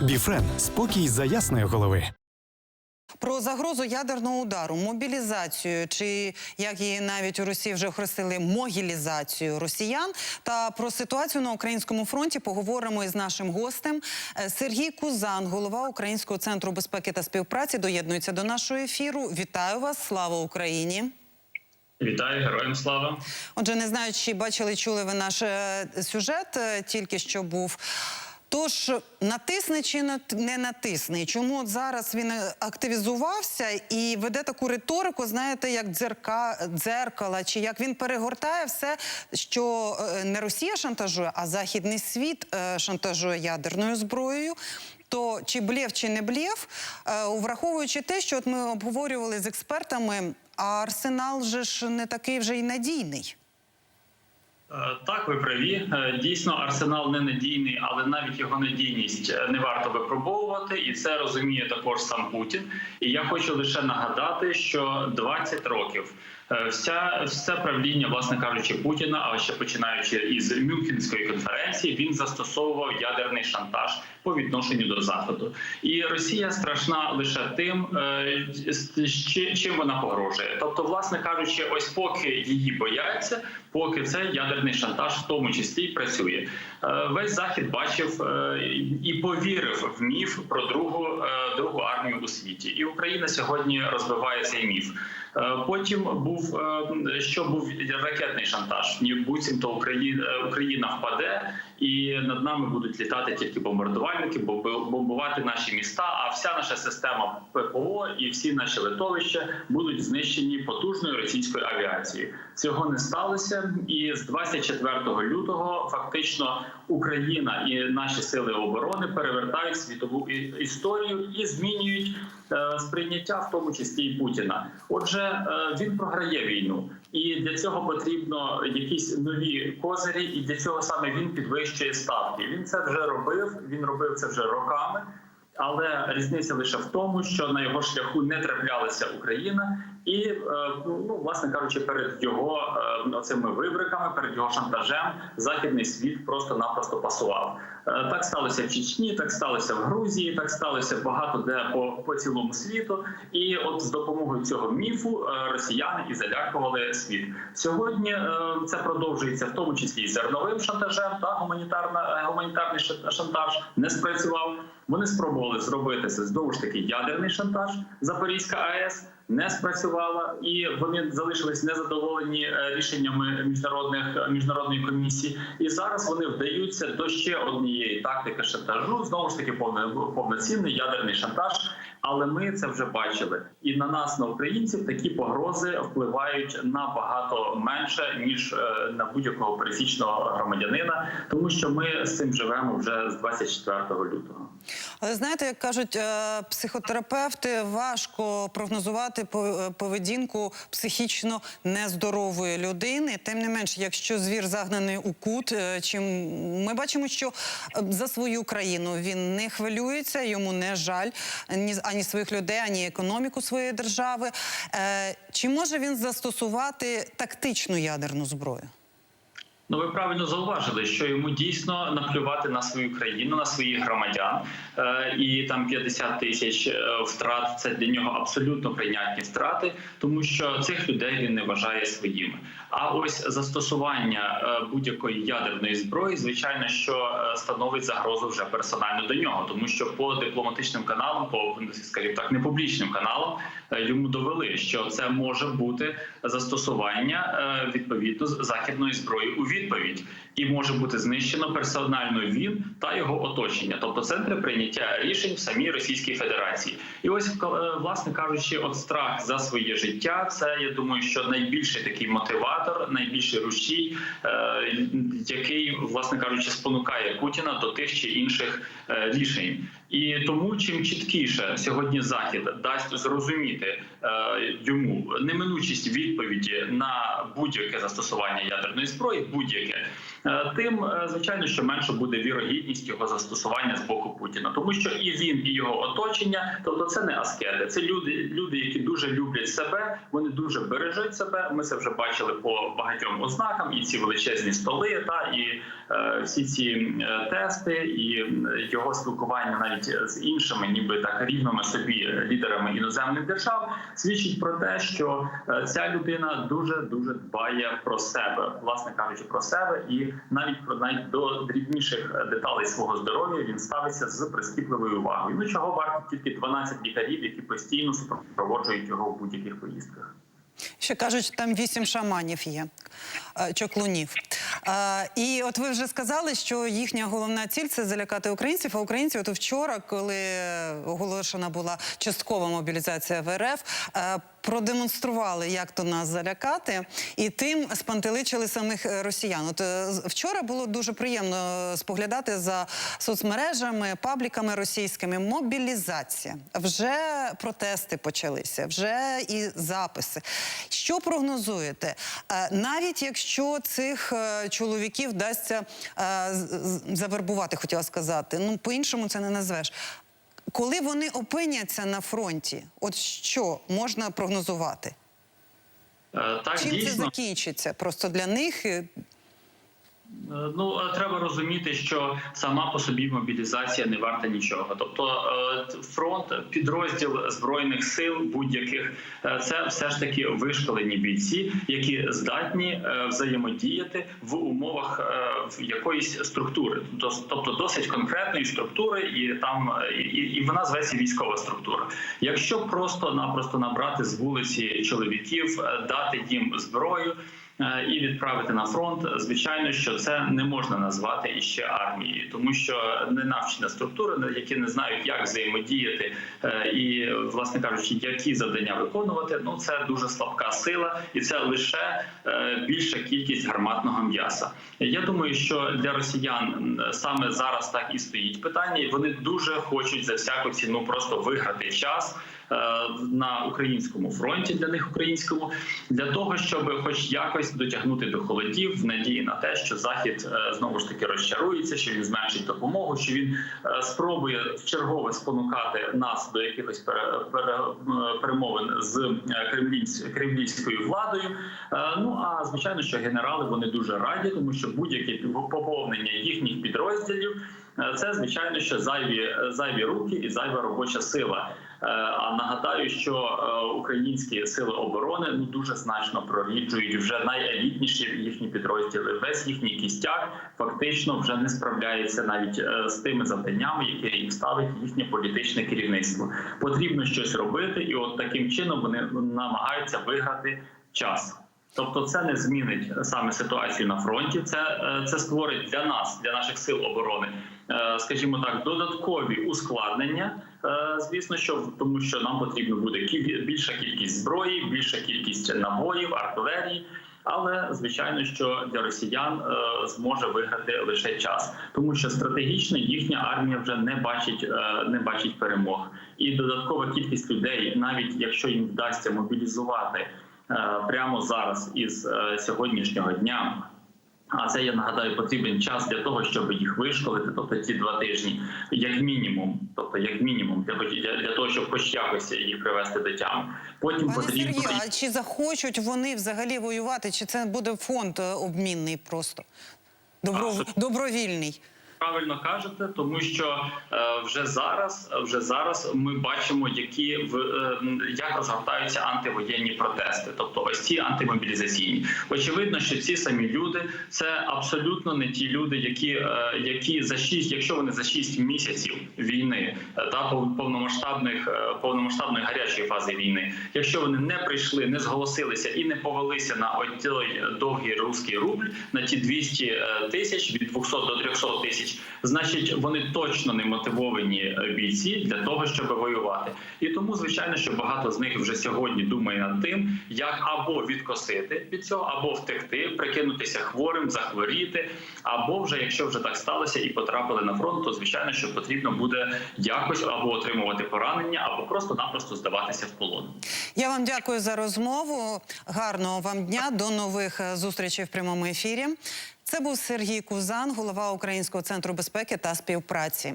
Біфрен спокій за ясної голови. Про загрозу ядерного удару, мобілізацію чи як її навіть у Росії вже охрестили могілізацію росіян. Та про ситуацію на українському фронті поговоримо із нашим гостем Е, Сергій Кузан, голова Українського центру безпеки та співпраці, доєднується до нашого ефіру. Вітаю вас! Слава Україні! Вітаю, героям слава. Отже, не знаю, чи бачили, чули ви наш е, сюжет, е, тільки що був. Тож натисне чи не натисне? Чому от зараз він е, активізувався і веде таку риторику, знаєте, як дзерка, дзеркала, чи як він перегортає все, що е, не Росія шантажує, а західний світ е, шантажує ядерною зброєю. То чи блєв, чи не блєв, враховуючи те, що от ми обговорювали з експертами, а арсенал же ж не такий вже й надійний. Е, Так, ви праві. Е, Дійсно, арсенал ненадійний, але навіть його надійність е, не варто випробовувати, і це розуміє також сам Путін. І я хочу лише нагадати, що 20 років вся все правління, власне кажучи, Путіна, а ще починаючи із Мюнхенської конференції, він застосовував ядерний шантаж по відношенню до заходу. І Росія страшна лише тим, чим вона погрожує. Тобто, власне кажучи, ось поки її бояться, поки цей ядерний шантаж в тому числі працює. Е, Весь захід бачив е, і повірив в міф про другу е, другу армію у світі, і Україна сьогодні розбиває цей міф. Потім був що був ракетний шантаж. Ні, буцімто Україна Україна впаде, і над нами будуть літати тільки бомбардувальники, бомбувати наші міста. А вся наша система ППО і всі наші литовища будуть знищені потужною російською авіацією. Цього не сталося, і з 24 лютого фактично Україна і наші сили оборони перевертають світову історію і змінюють сприйняття, в тому числі і Путіна. Отже, е, він програє війну, і для цього потрібно якісь нові козирі, і для цього саме він підвищує ставки. Він це вже робив. Він робив це вже роками. Але різниця лише в тому, що на його шляху не траплялася Україна, і е, ну власне кажучи, перед його е, цими вибриками, перед його шантажем, західний світ просто-напросто пасував. Е, Так сталося в Чечні, так сталося в Грузії, так сталося багато де по, по цілому світу. І от з допомогою цього міфу росіяни і залякували світ. Сьогодні це продовжується в тому числі і зерновим шантажем. Та гуманітарна гуманітарний ша- шантаж не спрацював. Вони спробували зробити це знову ж таки ядерний шантаж Запорізька АЕС. Не спрацювала, і вони залишились незадоволені е, рішеннями міжнародних міжнародної комісії. І зараз вони вдаються до ще однієї тактики шантажу. Знову ж таки, повне- повноцінний ядерний шантаж. Але ми це вже бачили, і на нас, на українців, такі погрози впливають набагато менше ніж е, на будь-якого пересічного громадянина, тому що ми з цим живемо вже з 24 лютого. Але знаєте, як кажуть е, психотерапевти, важко прогнозувати е, поведінку психічно нездорової людини. Тим не менш, якщо звір загнаний у кут, чим ми бачимо, що за свою країну він не хвилюється, йому не жаль ні ані своїх людей, ані економіку своєї держави. Е, Чи може він застосувати тактичну ядерну зброю? Ну, ви правильно зауважили, що йому дійсно наплювати на свою країну, на своїх громадян, Е, і там 50 тисяч е, втрат це для нього абсолютно прийнятні втрати, тому що цих людей він не вважає своїми. А ось застосування е, будь-якої ядерної зброї, звичайно, що становить загрозу вже персонально до нього, тому що по дипломатичним каналам, по скажімо так, непублічним каналам е, йому довели, що це може бути застосування відповідно з- західної зброї у відповідь, і може бути знищено персонально він та його оточення, тобто центри прийняття рішень в самій Російській Федерації. І ось е, власне кажучи, от страх за своє життя, це я думаю, що найбільший такий мотиватор, найбільший рушій, е, який, власне кажучи, спонукає Путіна до тих чи інших е, рішень. І тому чим чіткіше сьогодні захід дасть зрозуміти йому неминучість відповіді на будь-яке застосування ядерної зброї, будь-яке тим е, звичайно, що менше буде вірогідність його застосування з боку Путіна, тому що і він, і його оточення, тобто це не аскети, це люди, люди, які дуже люблять себе, вони дуже бережуть себе. Ми це вже бачили по багатьом ознакам, і ці величезні столи, та і е, всі ці е, тести, і е, його спілкування навіть з іншими, ніби так рівними собі лідерами іноземних держав, свідчить про те, що е, ця людина дуже дуже дбає про себе, власне кажучи, про себе, і навіть про навіть до дрібніших е, деталей свого здоров'я він ставиться з прискіпливою увагою. Ну чого варто тільки 12 лікарів, які постійно супроводжують його в будь-яких поїздках. Ще кажуть, там вісім шаманів є, е, чоклунів. І от ви вже сказали, що їхня головна ціль це залякати українців. А українці, от вчора, коли оголошена була часткова мобілізація в РФ, е, продемонстрували, як то нас залякати, і тим спантеличили самих е, росіян. От е, вчора було дуже приємно споглядати за соцмережами, пабліками російськими. Мобілізація. Вже протести почалися, вже і записи. Що прогнозуєте? Е, Навіть якщо цих е, чоловіків вдасться е, завербувати, хотіла сказати, ну по-іншому це не назвеш. Коли вони опиняться на фронті, от що можна прогнозувати? Е, Так Чим це закінчиться? Просто для них Е, Ну е, треба розуміти, що сама по собі мобілізація не варта нічого. Тобто е, фронт, підрозділ збройних сил будь-яких е, це все ж таки вишколені бійці, які здатні е, взаємодіяти в умовах е, якоїсь структури, тобто досить конкретної структури, і там е, і, і вона зветься військова структура. Якщо просто-напросто набрати з вулиці чоловіків, е, дати їм зброю е, і відправити на фронт. Звичайно, що це не можна назвати іще армією, тому що ненавчені структури, які не знають, як взаємодіяти, е, і, власне кажучи, які завдання виконувати. Ну це дуже слабка сила, і це лише е, більша кількість гарматного м'яса. Я думаю, що для росіян саме зараз так і стоїть питання, і вони дуже хочуть за всяку ціну просто виграти час е, на українському фронті для них українському для того, щоб хоч якось дотягнути до холодів в надії на те, що захід е, знову ж таки розчарується, що він зменшить допомогу, що він е, спробує вчергове спонукати нас до якихось пере- пере- е, перемовин з е, кремлівською владою. Е, Ну а звичайно, що генерали вони дуже раді, тому що будь-яке поповнення їхніх підрозділів. е, Це звичайно, що зайві е, зайві руки і зайва робоча сила. Е, А нагадаю, що е, українські сили оборони ну дуже значно проріджують вже найелітніші їхні підрозділи. Весь їхній кістяк фактично вже не справляється навіть е, з тими завданнями, які їм ставить їхнє політичне керівництво. Потрібно щось робити, і от таким чином вони намагаються виграти час. Тобто, це не змінить саме ситуацію на фронті. Це, е, це створить для нас, для наших сил оборони, е, скажімо так, додаткові ускладнення. Е, Звісно, що тому, що нам потрібно буде більша кількість зброї, більша кількість набоїв, артилерії. Але звичайно, що для росіян зможе виграти лише час, тому що стратегічно їхня армія вже не бачить, не бачить перемог, і додаткова кількість людей, навіть якщо їм вдасться мобілізувати прямо зараз із е, сьогоднішнього дня. А це я нагадаю, потрібен час для того, щоб їх вишколити, тобто ці два тижні, як мінімум, тобто як мінімум, для для, для того, щоб хоч якось їх привести до тями. Потім пане потрібно Сергію, а чи захочуть вони взагалі воювати? Чи це буде фонд е, обмінний просто Добро... А, добровільний? Правильно кажете, тому що е, вже зараз, вже зараз ми бачимо, які в е, як розгортаються антивоєнні протести, тобто ось ці антимобілізаційні. Очевидно, що ці самі люди це абсолютно не ті люди, які, е, які за шість, якщо вони за шість місяців війни та пов- повномасштабних повномасштабної гарячої фази війни, якщо вони не прийшли, не зголосилися і не повелися на той довгий русський рубль на ті 200 е, тисяч від 200 до 300 тисяч, значить вони точно не мотивовані е, бійці для того, щоб воювати. І тому, звичайно, що багато з них вже сьогодні думає над тим, як або відкосити від цього, або втекти, прикинутися хворим, захворіти, або вже, якщо вже так сталося і потрапили на фронт, то звичайно, що потрібно буде якось або отримувати поранення, або просто-напросто здаватися в полон. Я вам дякую за розмову. Гарного вам дня. До нових е, зустрічей в прямому ефірі. Це був Сергій Кузан, голова Українського центру безпеки та співпраці.